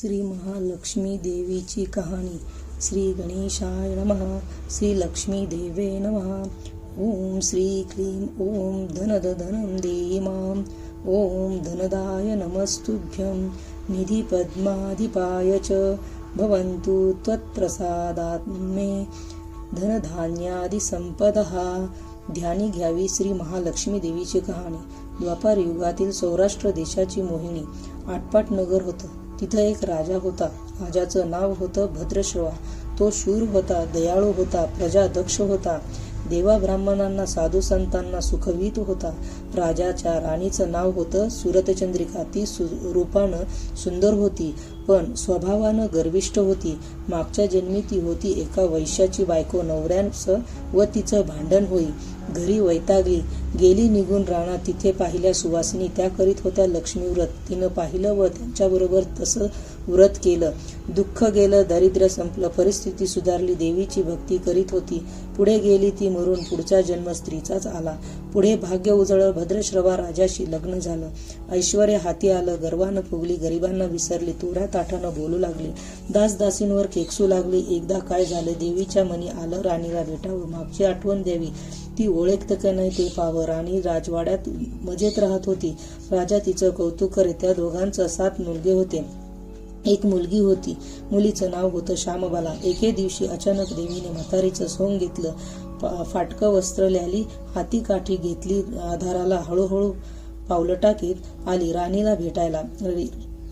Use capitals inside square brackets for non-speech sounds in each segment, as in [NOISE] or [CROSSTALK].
श्री महालक्ष्मी देवीची कहाणी. श्री गणेशाय नमः. श्री लक्ष्मी देवे नमः. ओम श्री क्लीं ओम धनद धनं देमा मां ओम धनदाय नमस्तुभ्यं. निधिपद्माधिपाय च भवन्तु त्वत्प्रसादात् मे धनधान्यादिसंपदः ध्यानी घ्यावी श्री महालक्ष्मी देवीची कहाणी. द्वापार युगातील सौराष्ट्र देशाची मोहिनी. आटपाट नगर होतं. तिथं एक राजा होता. राजाचं नाव होतं भद्रश्रवा. तो शूर होता दयाळू होता प्रजा दक्ष होता. देवा ब्राह्मणांना साधू संतांना सुखवीत होता. राजाच्या राणीचं नाव होतं सुरतचंद्रिका. ती सु रूपानं सुंदर होती. पण स्वभावानं गर्विष्ठ होती. मागच्या जन्मी ती होती एका वैश्याची बायको नवऱ्यांचं व तिचं भांडण होई. घरी वैतागली. गेली निघून राणा तिथे पाहिल्या सुवासिनी त्या करीत होत्या लक्ष्मी व्रत. तिनं पाहिलं व त्यांच्याबरोबर तसं व्रत केलं. दुःख गेलं दारिद्र्य संपलं परिस्थिती सुधारली देवीची भक्ती करीत होती. पुढे गेली ती मरून पुढचा जन्म स्त्रीचाच आला. पुढे भाग्य उजळलं भद्रश्रवा राजाशी लग्न झालं. ऐश्वर हाती आलं गर्वानं फुगली गरिबांना विसरली तोऱ्यात ताठानं बोलू लागली. दास दासींवर केकसू लागली. एकदा काय झालं? देवीच्या मनी आलं राणीला भेटावं. मागची आठवण द्यावी. ती ओळखत का नाही ते पाहावं. राणी राजवाड्यात मजेत राहत होती. राजा तिचं कौतुक करे त्या दोघांचं सात मुलगे होते. एक मुलगी होती. मुलीचं नाव होतं श्यामबाला. एके दिवशी अचानक देवीने म्हातारीचं सोंग घेतलं. फाटकं वस्त्र ल्याली. हाती काठी घेतली. आधाराला हळूहळू पावलं टाकीत आली. राणीला भेटायला.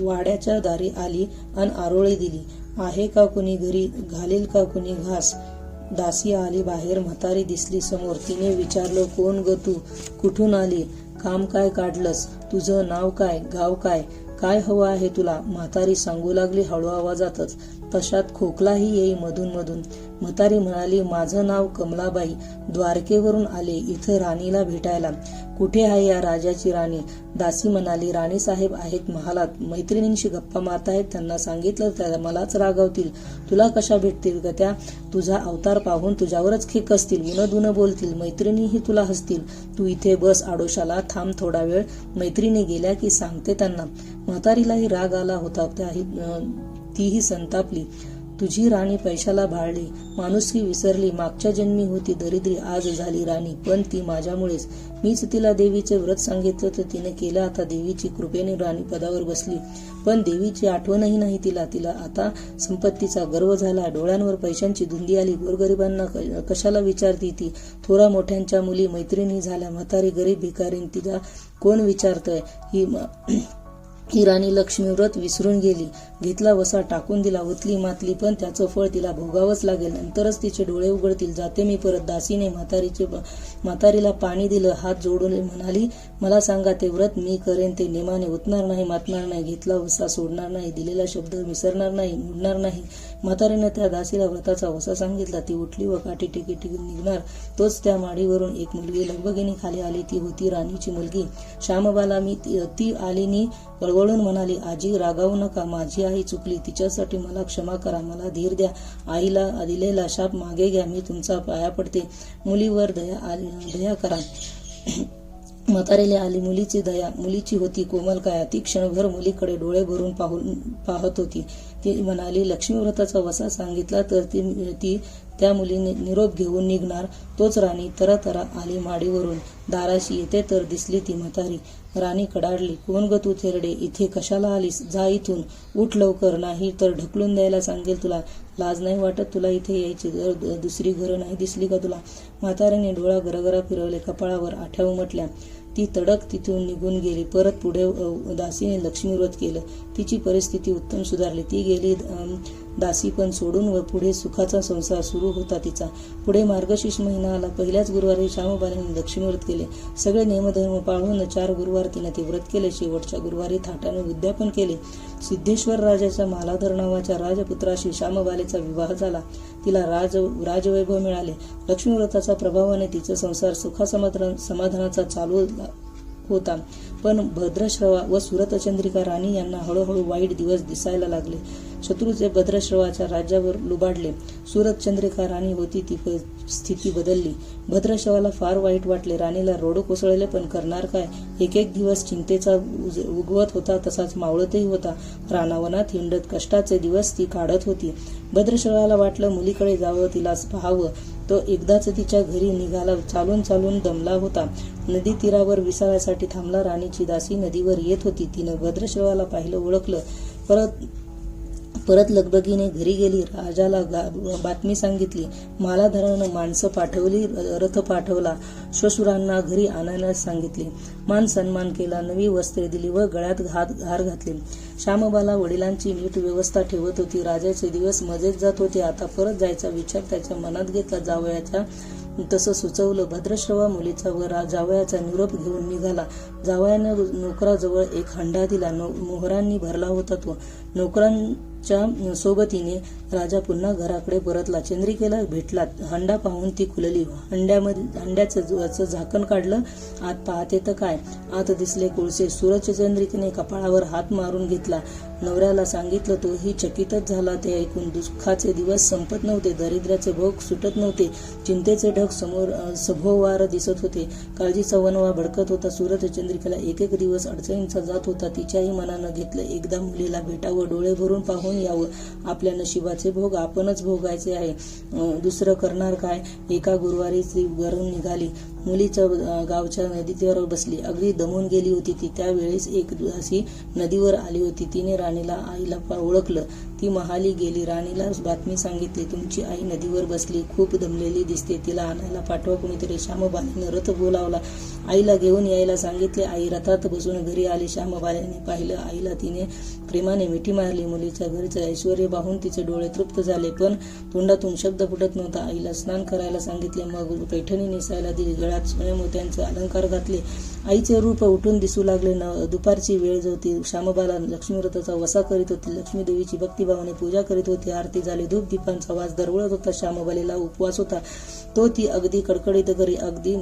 वाड्याच्या दारी आली अन आरोळी दिली. आहे का कुणी घरी? घालील का कुणी घास? दासी आली बाहेर म्हातारी दिसली समोर. तिने विचारलं कोण ग तू? कुठून आली? काम काय काढलंस? तुझं नाव काय? गाव काय? काय हवं आहे तुला? म्हातारी सांगू लागली हळू आवाजातच. तशात खोकलाही येई मधून मधून म्हातारी म्हणाली माझं नाव कमलाबाई. द्वारकेवरून आले इथं राणीला भेटायला. कुठे आहे या राजाची राणी? दासी म्हणाली राणी साहेब आहेत महालात. मैत्रिणींशी गप्पा मारतायत त्यांना सांगितलं त्या मलाच रागावतील. तुला कशा भेटतील ग त्या? तुझा अवतार पाहून तुझ्यावरच खेक असतील. उन बोलतील. मैत्रिणीही तुला हसतील. तू इथे बस आडोशाला थांब थोडा वेळ. मैत्रिणी गेल्या की सांगते त्यांना. म्हातारीलाही राग आला होता. त्याही तीही संतापली. तुझी राणी पैशाला भाळली माणुसकी विसरली मागच्या जन्मी होती दरिद्री आज झाली राणी पण ती माझ्यामुळेच. मीच तिला देवीचे व्रत सांगितलं तर तिने केलं आता देवीची कृपेने राणी पदावर बसली. पण देवीची आठवणही नाही तिला तिला आता संपत्तीचा गर्व झाला डोळ्यांवर पैशांची धुंदी आली गोरगरिबांना कशाला विचारती ती? थोरा मोठ्यांच्या मुली मैत्रिणी झाल्या म्हातारी गरीब भिकारी तिला कोण विचारतंय? ही ही राणी लक्ष्मी व्रत विसरून गेली. घेतला वसा टाकून दिला उतली मातली पण त्याचं फळ तिला भोगावंच लागेल. नंतरच तिचे डोळे उघडतील. जाते मी परत. दासीने म्हातारीचे म्हातारीला पाणी दिलं हात जोडून म्हणाली मला सांगा ते व्रत मी करेन. ते नेमाने उतणार नाही मातणार नाही. घेतला वसा सोडणार नाही. दिलेला शब्द विसरणार नाही मोडणार नाही. म्हातारीनं त्या दासीला व्रताचा वसा सांगितला. ती उठली व काठी टिकी टिकी निघणार. तोच त्या माडीवरून एक मुलगी लगबगिनी खाली आली. ती होती राणीची मुलगी. श्यामबाला मी ती- ती आलीनी कळवळून म्हणाली आजी रागावू नका. माझी आई चुकली. तिच्यासाठी मला क्षमा करा. मला धीर द्या. आईला दिलेला शाप मागे घ्या. मी तुमचा पाया पडते. मुलीवर दया आली- दया करा. म्हातारेला आली मुलीची दया. मुलीची होती कोमल काया. ती क्षणभर मुलीकडे डोळे भरून पाहून पाहत होती. ती म्हणाली लक्ष्मीव्रताचा वसा सांगितला तर ती ती त्या मुलीने निरोप घेऊन निघणार. तोच राणी तरतरा आली माडीवरून. दाराशी येते तर दिसली ती म्हातारी. राणी कडाडली कोण ग तू थेरडे? इथे कशाला आलीस? जा इथून. उठ लवकर. नाही तर ढकलून द्यायला सांगेल तुला. लाज नाही वाटत तुला इथे यायची. जर द- दुसरी घरं नाही दिसली का तुला? म्हातारीने डोळा गरगरा फिरवले. कपाळावर आठ्या उमटल्या. ती तडक तिथून निघून गेली. परत पुढे दासीने लक्ष्मीव्रत केलं. तिची परिस्थिती उत्तम सुधारली. ती गेली दासी पण सोडून व पुढे सुखाचा संसार सुरू होता तिचा. पुढे मार्गशीर्ष महिना आला. पहिल्याच गुरुवारी श्यामबाईने लक्ष्मी व्रत केले. सगळे नियमधर्म पाळून चार गुरुवार तिने ते व्रत केले. शेवटच्या गुरुवारी थाटाने उद्यापन केले. सिद्धेश्वर राजाच्या मालाधर नावाच्या राजपुत्राशी श्यामबालेचा विवाह झाला. तिला राज राजवैभव मिळाले. लक्ष्मी व्रताच्या प्रभावाने तिचा संसार सुखासमाधान समाधानाचा चालू होता. पण भद्रश्रवा व सुरतचंद्रिका राणी यांना हळूहळू वाईट दिवस दिसायला लागले. शत्रूचे भद्रश्रवाच्या राज्यावर लुबाडले. सुरत चंद्रिका राणी होती ती प- स्थिती बदलली. भद्रश्रवाला फार वाईट वाटले. राणीला रोडो कोसळले पण करणार काय? एक एक दिवस चिंतेचा उज- उगवत होता तसाच मावळतही होता. रानावनात हिंडत कष्टाचे दिवस ती काढत होती. भद्रश्रवाला वाटलं मुलीकडे जावं तिला पाहावं. तो एकदाच तिच्या घरी निघाला चालून चालून दमला होता. नदी तीरावर विसाव्यासाठी थांबला. राणीची दासी नदीवर येत होती. तिनं भद्रश्रवाला पाहिलं ओळखलं. परत परत लगबगीने घरी गेली राजाला गा- बातमी सांगितली मालाधरानं माणसं पाठवली रथ पाठवला श्वशुरांना घरी आणायला सांगितले. मान सन्मान केला नवी वस्त्रे दिली व गळ्यात हात हार घातले. श्यामबाला वडिलांची नीट व्यवस्था ठेवत होती. राजाचे दिवस मजेत जात होते. आता परत जायचा विचार त्याच्या मनात घेतला. जावयाच्या तसं सुचवलं. भद्रश्रवा मुलीचा व रा- जावयाचा निरोप घेऊन निघाला. जावयानं नोकराजवळ एक हंडा दिला. नो- मोहरांनी भरला होता तो. नोकरां च्या सोबतीने राजा पुन्हा घराकडे परतला. चंद्रिकेला भेटला. हंडा पाहून ती खुलली. हंड्यामध्ये हंड्याचं झाकण काढलं. आत पाहते तर काय? आत दिसले कोळसे. सूरज चंद्रिकेने कपाळावर हात मारून घेतला. नवऱ्याला सांगितलं तोही चकितच झाला. ते ऐकून दुःखाचे दिवस संपत नव्हते. दरिद्राचे भोग सुटत नव्हते. चिंतेचे ढग समोर सभोवार दिसत होते. काळजीचा वनवा भडकत होता. सूरज चंद्रिकेला एक एक दिवस अडचणींचा जात होता. तिच्याही मनानं घेतलं. एकदा मुलीला भेटावं. डोळे भरून पाहून यावं आपल्या नशिबाचे भोग आपणच भोगायचे आहे. दुसरं करणार काय? एका गुरुवारी ती घरून निघाली. मुलीच्या गावच्या नदीतीवर बसली. अगदी दमून गेली होती ती. त्यावेळेस एक अशी नदीवर आली होती. तिने राणीला आईला ओळखलं. ती महाली गेली. राणीला बातमी सांगितली. तुमची आई नदीवर बसली. खूप दमलेली दिसते. तिला आणायला पाठवा. कोणीतरी श्यामबालीने रथ बोलावला. आईला घेऊन यायला सांगितले. आई रथात बसून घरी आली. श्यामबाल्याने पाहिलं. आईला तिने प्रेमाने मिठी मारली. मुलीच्या घरचं ऐश्वर पाहून तिचे डोळे तृप्त झाले. पण तोंडातून शब्द फुटत नव्हता. आईला स्नान करायला सांगितले. मग पैठणी नेसायला दिली. गळ्यात सोन्या मोत्यांचे अलंकार घातले. आईचे रूप उठून दिसू लागले. न दुपारची वेळ होती श्यामबाला लक्ष्मीव्रताचा वसा करीत होती. लक्ष्मी देवीची भक्तिभावाने पूजा करीत होती. आरती झाली. धूप दीपांचा वास दरवळत होता. श्यामबालेला उपवास होता. तो ती अगदी कडकडीत घरी अगदी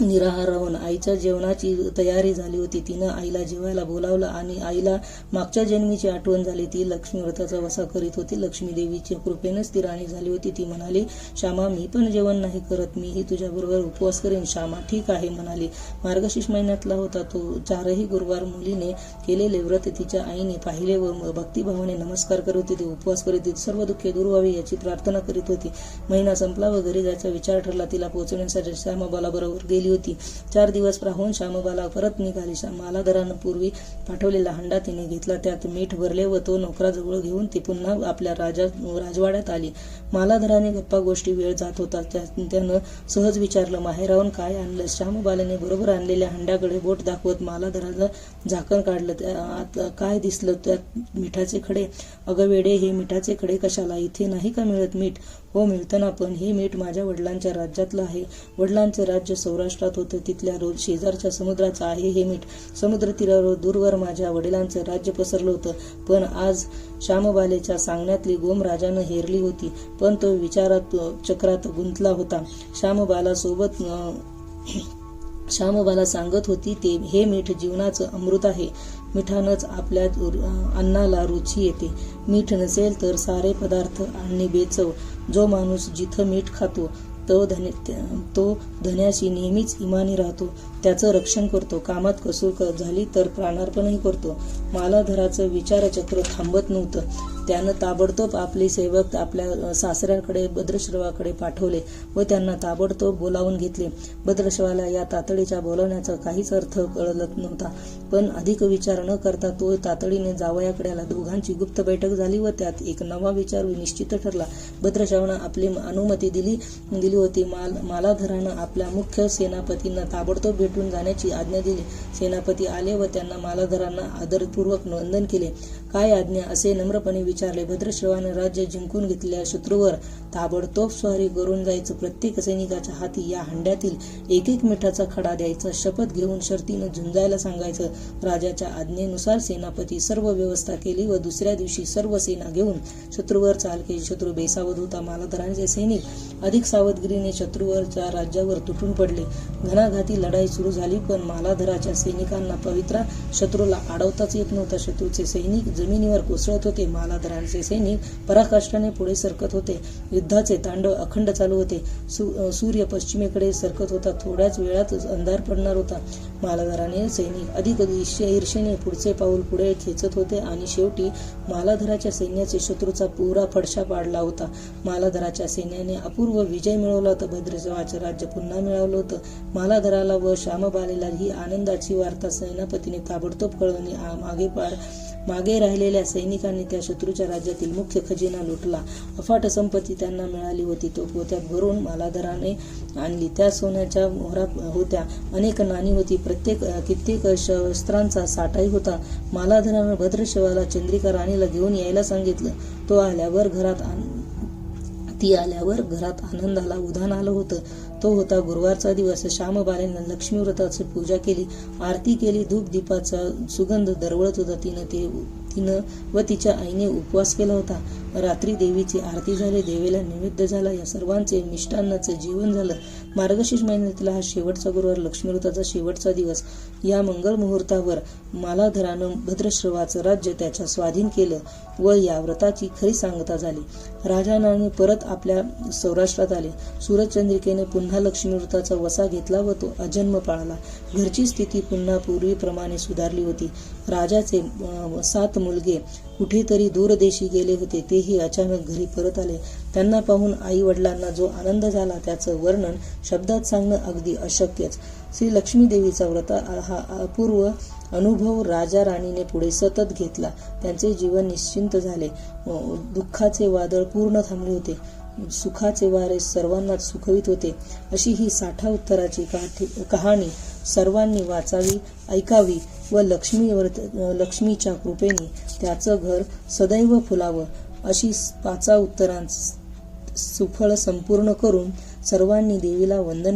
अं, राहून आईच्या जेवणाची तयारी झाली होती. तिनं आईला जेवायला बोलावलं आणि आईला मागच्या जन्मीची आठवण झाली. ती लक्ष्मी व्रताचा वसा करीत होती. लक्ष्मी देवीच्या कृपेनंच ती राणी झाली होती. ती म्हणाली श्यामा मी पण जेवण नाही करत. मीही तुझ्याबरोबर उपवास करेन. श्यामा ठीक आहे म्हणाली. मार्गशीर्ष महिन्यातला होता तो. चारही गुरुवार मुलीने केलेले व्रत तिच्या आईने पाहिले व भक्तिभावाने नमस्कार करत होती. उपवास करीत होती. सर्व दुःखे दूर व्हावी याची प्रार्थना करीत होती. महिना संपला व घरी जायचा विचार ठरला. तिला पोहोचवण्यासाठी श्यामा बरोबर गेली. होती. चार दिवस राहून श्यामबाला परत निघाली. श्या- मालाधरानं पूर्वी पाठवलेला हंडा तिने घेतला. त्यात मीठ भरले व तो नोकराजवळ घेऊन ती पुन्हा आपल्या राजा राजवाड्यात आली. मालाधराने गप्पा गोष्टी वेळ जात होता. त्यानं सहज विचारलं माहेरावून काय आणलं श्यामबालाने बरोबर आणलेल्या हंड्याकडे बोट दाखवत मालाधराला झाकण काढलं. त्या काय दिसलं? त्यात मिठाचे खडे. अगं वेडे हे मिठाचे खडे कशाला? इथे नाही का मिळत मीठ? हो मिळतं ना. पण हे मीठ माझ्या वडिलांच्या राज्यातलं आहे. वडिलांचे राज्य सौराष्ट्रात होतं. तिथल्या रोज शेजारच्या समुद्राचं आहे हे मीठ समुद्र तीरावर दूरवर माझ्या वडिलांचं राज्य पसरलं होतं. पण आज श्यामबालेच्या सांगण्यातली गोम राजानं हेरली होती. पण तो विचारात चक्रात गुंतला होता. श्यामबाला सोबत [CLEARS THROAT] श्यामबाला सांगत होती ते हे मीठ जीवनाचं अमृत आहे. मिठानंच आपल्या अन्नाला रुची येते. मीठ नसेल तर सारे पदार्थ आणि बेचव. जो माणूस जिथं मीठ खातो तो धने तो धन्याशी नेहमीच इमानी राहतो. त्याचं रक्षण करतो. कामात कसूर झाली तर प्राणार्पणही करतो. मालाधराचं विचारचक्र थांबत नव्हतं. त्यानं ताबडतोब आपले सेवक आपल्या सासऱ्याकडे भद्रश्रवाकडे पाठवले व त्यांना ताबडतोब बोलावून घेतले. भद्रश्रवाला या तातडीच्या बोलावण्याचा काहीच अर्थ कळत नव्हता. पण अधिक विचार न करता तो तातडीने जावयाकडे आला दोघांची गुप्त बैठक झाली व त्यात एक नवा विचार निश्चित ठरला. भद्रश्रवानं आपली अनुमती दिली दिली होती. माल मालाधरानं आपल्या मुख्य सेनापतींना ताबडतोब भेटून जाण्याची आज्ञा दिली. सेनापती आले व त्यांना मालाधरांना आदरपूर्वक वंदन केले. काय आज्ञा असे नम्रपणे विचारले. भद्रश्रवाने राज्य जिंकून घेतलेल्या शत्रूवर ताबडतोब स्वारी करून जायचं. प्रत्येक सैनिकाच्या हाती या हंड्यातील एक एक मिठाचा खडा द्यायचा. शपथ घेऊन शर्तीनं झुंजायला सांगायचं. राजाच्या आज्ञेनुसार सेनापती सर्व व्यवस्था केली व दुसऱ्या दिवशी सर्व सेना घेऊन शत्रूवर चाल केली शत्रू बेसावध होता. मालाधरांचे सैनिक अधिक सावधगिरीने शत्रूवरच्या राज्यावर तुटून पडले. घणाघाती लढाई सुरू झाली पण मालाधराच्या सैनिकांना पवित्रा शत्रूला अडवताच येत नव्हता. शत्रूचे सैनिक जमिनीवर कोसळत होते. मालाधरांचे सैनिक पराकाष्ठाने पुढे सरकत होते. युद्धाचे तांडव अखंड चालू होते. सु- सूर्य पश्चिमेकडे सरकत होता. थोड्याच वेळातच अंधार पडणार होता. मालाधराने सैनिक अधिक ईर्ष्य- ईर्षेने पुढचे पाऊल पुढे खेचत होते आणि शेवटी मालाधराच्या सैन्याचे शत्रूचा पुरा फडशा पाडला होता. मालाधराच्या सैन्याने अपूर्व विजय मिळवला होता. भद्रसेवाचे राज्य पुन्हा मिळवलं होतं. मालाधराला व श्यामबालेला ही आनंदाची वार्ता सेनापतीने ताबडतोब कळवणे मागे पाड मागे राहिलेल्या सैनिकांनी त्या शत्रूच्या राज्यातील मुख्य खजिना लुटला. अफाट संपत्ती त्यांना मिळाली होती. तो पोत्यात भरून मालाधराने आणली. त्या सोन्याच्या मोहरा होत्या. अनेक नाणी होती. प्रत्येक कित्येक शस्त्रांचा साठाही होता. मालाधराने भद्रशिवाला चंद्रिका राणीला घेऊन यायला सांगितलं. तो आल्यावर घरात आण- ती आल्यावर घरात आनंदाला उधाण आलं होतं. तो होता गुरुवारचा दिवस. श्यामबालेनं लक्ष्मी व्रताची पूजा केली. आरती केली. धूप दीपाचा सुगंध दरवळत होता. तिनं ते तिनं व तिच्या आईने उपवास केला होता. रात्री देवीची आरती झाली. देवीला नैवेद्य झाला. या सर्वांचे मिष्टान्नाचं जीवन झालं. मार्गशीर्ष महिन्यातला हा शेवटचा गुरुवार लक्ष्मी व्रताचा शेवटचा दिवस. या मंगल मुहूर्तावर मालाधरानं भद्रश्रवाचं राज्य त्याच्या स्वाधीन केलं. व या व्रताची खरी सांगता झाली. राजानाने परत आपल्या सौराष्ट्रात आले. सूरजचंद्रिकेने पुन्हा लक्ष्मी व्रताचा वसा घेतला व तो अजन्म पाळला. घरची स्थिती पुन्हा पूर्वीप्रमाणे सुधारली होती. राजाचे सात मुलगे कुठेतरी दूरदेशी गेले होते तेही अचानक घरी परत आले. त्यांना पाहून आई वडिलांना जो आनंद झाला त्याचं वर्णन शब्दात सांगणं अगदी अशक्यच. श्री लक्ष्मीदेवीचा व्रत हा अपूर्व अनुभव राजा राणीने पुढे सतत घेतला. त्यांचे जीवन निश्चिंत झाले. दुःखाचे वादळ पूर्ण थांबले होते. सुखाचे वारे सर्वांनाच सुखवित होते. अशी ही साठा उत्तराची काठी- कहाणी सर्वांनी वाचावी ऐकावी व लक्ष्मी लक्ष्मीच्या कृपेने त्याचं घर सदैव फुलावं अशी पाचा उत्तरांच सुफळ संपूर्ण करून सर्वांनी देवीला वंदन